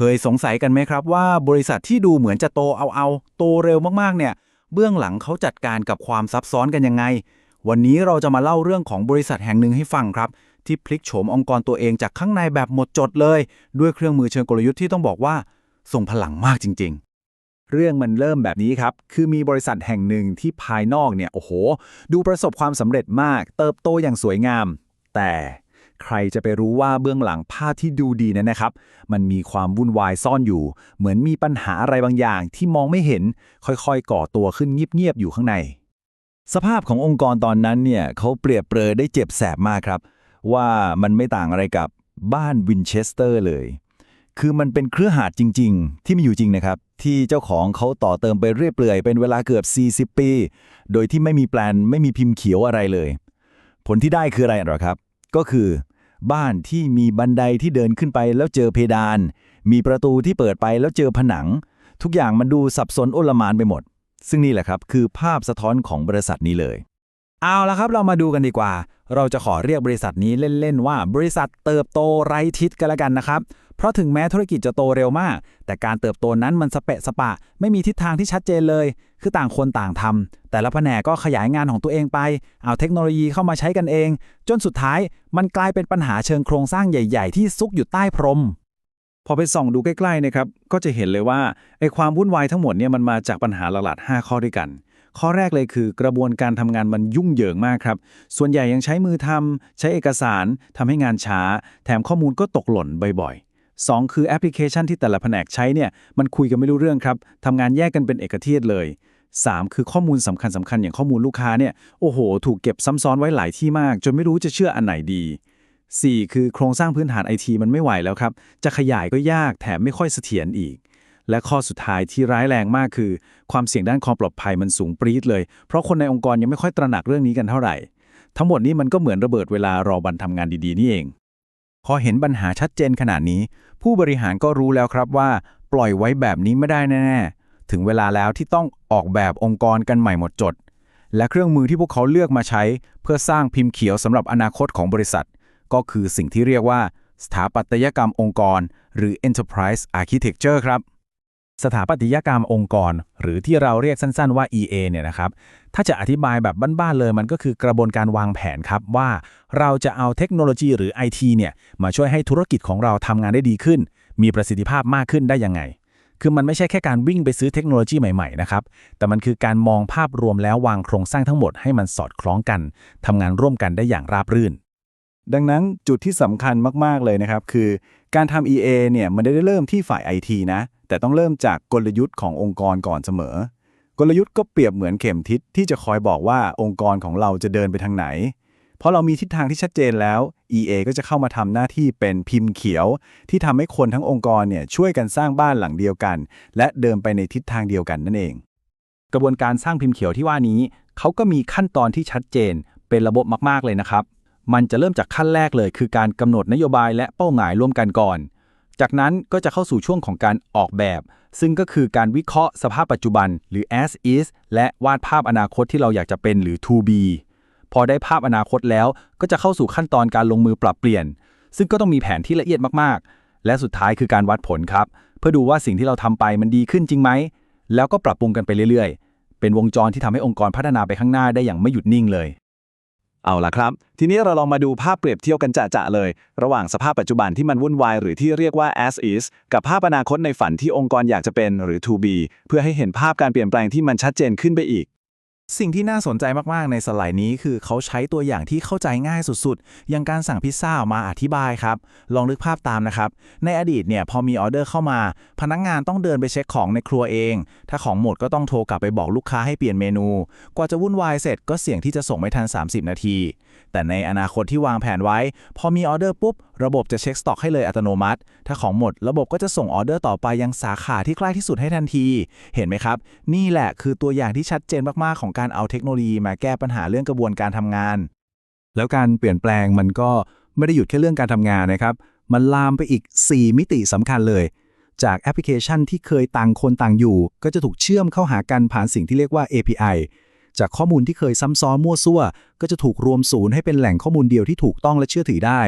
เคยสงสัยกันไหมครับว่าบริษัทที่ดูเหมือนจะโตเอาเอาโตเร็วมากๆเนี่ย เบื้องหลังเขาจัดการกับความซับซ้อนกันยังไง วันนี้เราจะมาเล่าเรื่องของบริษัทแห่งหนึ่งให้ฟังครับ ที่พลิกโฉมองค์กรตัวเองจากข้างในแบบหมดจดเลย ด้วยเครื่องมือเชิงกลยุทธ์ที่ต้องบอกว่าทรงพลังมากจริง ๆเรื่องมันเริ่มแบบนี้ครับ คือมีบริษัทแห่งหนึ่งที่ภายนอกเนี่ย โอ้โห ดูประสบความสำเร็จมาก เติบโตอย่างสวยงาม แต่ ใครจะไปรู้ว่าเบื้องหลังภาพที่ดูดีนั้นนะครับ มันมีความวุ่นวายซ่อนอยู่ เหมือนมีปัญหาอะไรบางอย่างที่มองไม่เห็น ค่อยๆ ก่อตัวขึ้นเงียบๆอยู่ข้างใน สภาพขององค์กรตอนนั้นเนี่ยเขาเปรียบเปรยได้เจ็บแสบมากครับ ว่ามันไม่ต่างอะไรกับบ้านวินเชสเตอร์เลย คือมันเป็นเครือหาดจริง ๆ ที่มีอยู่จริงนะครับ ที่เจ้าของเขาต่อเติมไปเรื่อยเปื่อยเป็นเวลาเกือบ 40 ปี โดยที่ไม่มีแปลนไม่มีพิมพ์เขียวอะไรเลย ผลที่ได้คืออะไรหรอครับ ก็คือ บ้านที่มีบันไดที่เดินขึ้นไปแล้วเจอเพดาน มีประตูที่เปิดไปแล้วเจอผนัง ทุกอย่างมันดูสับสนโอลมานไปหมด ซึ่งนี่แหละครับคือภาพสะท้อนของบริษัทนี้เลย เอาละครับเรามาดูกันดีกว่า เราจะขอเรียกบริษัทนี้เล่นๆว่า บริษัทเติบโตไร้ทิศกันแล้วกันนะครับ เพราะถึงแม้ธุรกิจจะโตเร็วมาก แต่การเติบโตนั้นมันสเปะสปะ ไม่มีทิศทางที่ชัดเจนเลย คือต่างคนต่างทำแต่ละแผนกก็ขยายงานของตัวเองไป เอาเทคโนโลยีเข้ามาใช้กันเอง จนสุดท้ายมันกลายเป็นปัญหาเชิงโครงสร้างใหญ่ ๆ ที่ซุกอยู่ใต้พรม พอไปส่องดูใกล้ๆนะครับก็จะเห็นเลยว่าไอ้ความวุ่นวายทั้งหมดเนี่ยมันมาจากปัญหาหลักๆ5ข้อด้วยกันข้อแรกเลยคือกระบวนการทำงานมันยุ่งเหยิงมากครับ ส่วนใหญ่ยังใช้มือทำใช้เอกสารทำให้งานช้า แถมข้อมูลก็ตกหล่นบ่อยๆ 2 คือแอปพลิเคชันที่แต่ละแผนกใช้เนี่ยมันคุยกันไม่รู้เรื่องครับทำงานแยกกันเป็นเอกเทศเลย 3 คือข้อมูลสำคัญสำคัญๆอย่างข้อมูลลูกค้าเนี่ยโอ้โห ถูกเก็บซ้ำซ้อนไว้หลายที่มาก จนไม่รู้จะเชื่ออันไหนดี 4 คือโครงสร้างพื้นฐานไอทีมันไม่ไหวแล้วครับ จะขยายก็ยากแถมไม่ค่อยเสถียรอีก และข้อสุดท้ายที่ร้ายแรงมากคือ ความเสี่ยงด้านความปลอดภัยมันสูงปรี๊ดเลย เพราะคนในองค์กรยังไม่ค่อยตระหนักเรื่องนี้กันเท่าไหร่ ทั้งหมดนี้มันก็เหมือนระเบิดเวลารอวันทำงานดีๆนี่เอง พอเห็นปัญหาชัดเจนขนาดนี้ ผู้บริหารก็รู้แล้วครับว่า ปล่อยไว้แบบนี้ไม่ได้แน่ๆ ถึงเวลาแล้วที่ต้องออกแบบองค์กรกันใหม่หมดจด และเครื่องมือที่พวกเขาเลือกมาใช้ เพื่อสร้างพิมพ์เขียวสำหรับอนาคตของบริษัท ก็คือสิ่งที่เรียกว่า สถาปัตยกรรมองค์กร หรือ enterprise architecture ครับ สถาปัตยกรรมองค์กร หรือที่เราเรียกสั้นๆว่า EA เนี่ยนะครับ ถ้าจะอธิบายแบบบ้านๆเลยมันก็คือกระบวนการวางแผนครับว่าเราจะเอาเทคโนโลยีหรือ IT เนี่ยมาช่วยให้ธุรกิจของเราทำงานได้ดีขึ้น มีประสิทธิภาพมากขึ้นได้ยังไง คือมันไม่ใช่แค่การวิ่งไปซื้อเทคโนโลยีใหม่ๆนะครับ แต่มันคือการมองภาพรวมแล้ววางโครงสร้างทั้งหมดให้มันสอดคล้องกันทำงานร่วมกันได้อย่างราบรื่น ดังนั้นจุดที่สำคัญมาก ๆ เลยนะครับ คือการทำ EA เนี่ยมันไได้เริ่มที่ฝ่าย IT นะ แต่ต้องเริ่มจากกลยุทธ์ขององค์กรก่อนเสมอ กลยุทธ์ก็เปรียบเหมือนเข็มทิศที่จะคอยบอกว่าองค์กรของเราจะเดินไปทางไหน เพราะเรามีทิศทางที่ชัดเจนแล้ว EA ก็จะเข้ามาทำหน้าที่เป็นพิมพ์เขียว ที่ทำให้คนทั้งองค์กรเนี่ยช่วยกันสร้างบ้านหลังเดียวกัน และเดินไปในทิศทางเดียวกันนั่นเอง กระบวนการสร้างพิมพ์เขียวที่ว่านี้เขาก็มีขั้นตอนที่ชัดเจนเป็นระบบมาก ๆ เลยนะครับ มันจะเริ่มจากขั้นแรกเลย คือการกำหนดนโยบายและเป้าหมายร่วมกันก่อน จากนั้นก็จะเข้าสู่ช่วงของการออกแบบ ซึ่งก็คือการวิเคราะห์สภาพปัจจุบันหรือ as is และวาดภาพอนาคตที่เราอยากจะเป็นหรือ to be พอได้ภาพอนาคตแล้ว ก็จะเข้าสู่ขั้นตอนการลงมือปรับเปลี่ยน ซึ่งก็ต้องมีแผนที่ละเอียดมากๆ และสุดท้ายคือการวัดผลครับ เพื่อดูว่าสิ่งที่เราทำไปมันดีขึ้นจริงไหม แล้วก็ปรับปรุงกันไปเรื่อยๆ เป็นวงจรที่ทำให้องค์กรพัฒนาไปข้างหน้าได้อย่างไม่หยุดนิ่งเลย เอาล่ะครับ ทีนี้เราลองมาดูภาพเปรียบเทียบกันจะๆเลย ระหว่างสภาพปัจจุบันที่มันวุ่นวายหรือที่เรียกว่า as is กับภาพอนาคตในฝันที่องค์กรอยากจะเป็นหรือ to be เพื่อให้เห็นภาพการเปลี่ยนแปลงที่มันชัดเจนขึ้นไปอีก สิ่งที่น่าสนใจมาก ๆ ในสไลด์นี้คือเขาใช้ตัวอย่างที่เข้าใจง่ายสุดๆ อย่างการสั่งพิซซ่าออกมาอธิบายครับ ลองนึกภาพตามนะครับ ในอดีตเนี่ยพอมีออเดอร์เข้ามา พนักงงานต้องเดินไปเช็คของในครัวเอง ถ้าของหมดก็ต้องโทรกลับไปบอกลูกค้าให้เปลี่ยนเมนู กว่าจะวุ่นวายเสร็จก็เสี่ยงที่จะส่งไม่ทัน 30 นาที แต่ในอนาคตที่วางแผนไว้ พอมีออเดอร์ปุ๊บ ระบบจะเช็คสต็อกให้เลยอัตโนมัติ ถ้าของหมด ระบบก็จะส่งออเดอร์ต่อไปยังสาขาที่ใกล้ที่สุดให้ทันที เห็นไหมครับ นี่แหละคือตัวอย่างที่ชัดเจนมากๆของการเอาเทคโนโลยีมาแก้ปัญหาเรื่องกระบวนการทำงาน แล้วการเปลี่ยนแปลงมันก็ไม่ได้หยุดแค่เรื่องการทำงานนะครับ มันลามไปอีก 4 มิติสำคัญเลย จากแอปพลิเคชันที่เคยต่างคนต่างอยู่ ก็จะถูกเชื่อมเข้าหากันผ่านสิ่งที่เรียกว่า API จากข้อมูลที่เคยซ้ำซ้อนมั่วซั่ว ก็จะถูกรวมศูนย์ให้เป็นแหล่งข้อมูลเดียวที่ถูกต้องและเชื่อถือได้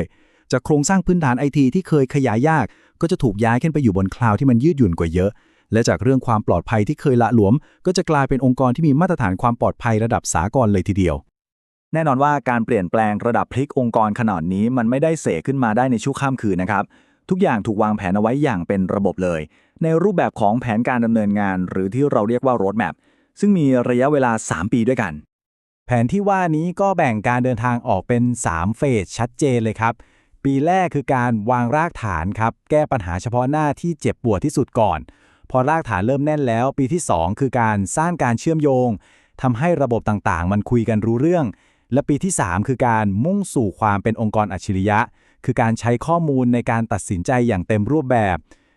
จากโครงสร้างพื้นฐานไอทีที่เคยขยายยาก ก็จะถูกย้ายขึ้นไปอยู่บนคลาวด์ที่มันยืดหยุ่นกว่าเยอะ และจากเรื่องความปลอดภัยที่เคยละหลวม ก็จะกลายเป็นองค์กรที่มีมาตรฐานความปลอดภัยระดับสากลเลยทีเดียว แน่นอนว่าการเปลี่ยนแปลงระดับพลิกองค์กรขนาดนี้มันไม่ได้เสกขึ้นมาได้ในชั่วข้ามคืนนะครับทุกอย่างถูกวางแผนเอาไว้อย่างเป็นระบบเลย ในรูปแบบของแผนการดำเนินงาน หรือที่เราเรียกว่า road map ซึ่งมีระยะเวลา 3 ปีด้วยกัน แผนที่ว่านี้ก็แบ่งการเดินทางออกเป็น 3 เฟสชัดเจนเลยครับ ปีแรกคือการวางรากฐานครับ แก้ปัญหาเฉพาะหน้าที่เจ็บปวดที่สุดก่อน พอรากฐานเริ่มแน่นแล้ว ปีที่ 2 คือการสร้างการเชื่อมโยงทำให้ระบบต่างๆ มันคุยกันรู้เรื่อง และปีที่ 3 คือการมุ่งสู่ความเป็นองค์กรอัจฉริยะ คือการใช้ข้อมูลในการตัดสินใจอย่างเต็มรูปแบบ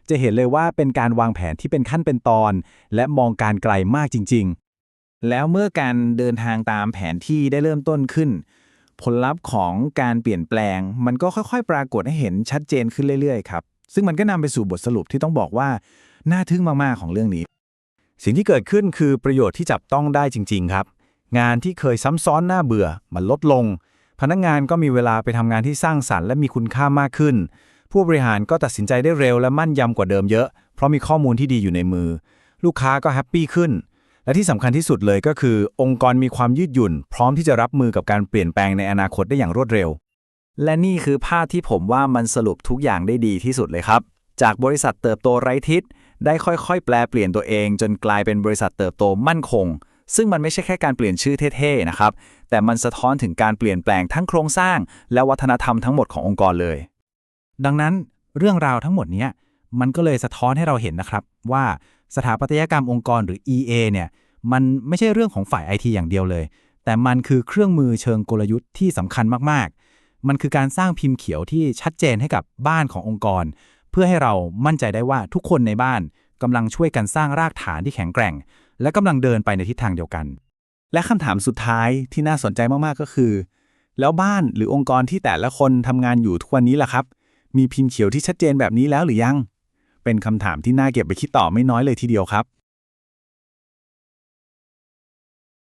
จะเห็นเลยว่าเป็นการวางแผนที่เป็นขั้นเป็นตอน และมองการไกลมากจริง ๆ แล้วเมื่อการเดินทางตามแผนที่ได้เริ่มต้นขึ้น ผลลัพธ์ของการเปลี่ยนแปลง มันก็ค่อยๆ ปรากฏให้เห็นชัดเจนขึ้นเรื่อยๆครับซึ่งมันก็นำไปสู่บทสรุปที่ต้องบอกว่า น่าทึ่งมาก ๆ ของเรื่องนี้ สิ่งที่เกิดขึ้นคือประโยชน์ที่จับต้องได้จริง ๆ ครับ งานที่เคยซ้ำซ้อนน่าเบื่อมันลดลง พนักงานก็มีเวลาไปทำงานที่สร้างสรรค์และมีคุณค่ามากขึ้น ผู้บริหารก็ตัดสินใจได้เร็วและมั่นยำกว่าเดิมเยอะ เพราะมีข้อมูลที่ดีอยู่ในมือ ลูกค้าก็แฮปปี้ขึ้น และที่สำคัญที่สุดเลยก็คือ องค์กรมีความยืดหยุ่น พร้อมที่จะรับมือกับการเปลี่ยนแปลงในอนาคตได้อย่างรวดเร็ว และนี่คือภาพที่ผมว่ามันสรุปทุกอย่างได้ดีที่สุดเลยครับ จากบริษัทเติบโตไร้ทิศ ได้ค่อยๆ แปลเปลี่ยนตัวเอง จนกลายเป็นบริษัทเติบโตมั่นคง ซึ่งมันไม่ใช่แค่การเปลี่ยนชื่อเท่ๆนะครับ แต่มันสะท้อนถึงการเปลี่ยนแปลงทั้งโครงสร้าง และวัฒนธรรมทั้งหมดขององค์กรเลย ดังนั้นเรื่องราวทั้งหมดนี้มันก็เลยสะท้อนให้เราเห็นนะครับ ว่าสถาปัตยกรรมองค์กรหรือ EA เนี่ยมันไม่ใช่เรื่องของฝ่าย IT อย่างเดียวเลย แต่มันคือเครื่องมือเชิงกลยุทธ์ที่สำคัญมากๆ มันคือการสร้างพิมพ์เขียวที่ชัดเจนให้กับบ้านขององค์กร เพื่อให้เรามั่นใจได้ว่าทุกคนในบ้านกำลังช่วยกันสร้างรากฐานที่แข็งแกร่ง และกำลังเดินไปในทิศทางเดียวกัน และคำถามสุดท้ายที่น่าสนใจมากๆก็คือ แล้วบ้านหรือองค์กรที่แต่ละคนทำงานอยู่ทุกวันนี้ล่ะครับ มีพิมพ์เขียวที่ชัดเจนแบบนี้แล้วหรือยัง เป็นคำถามที่น่าเก็บไปคิดต่อไม่น้อยเลยทีเดียวครับ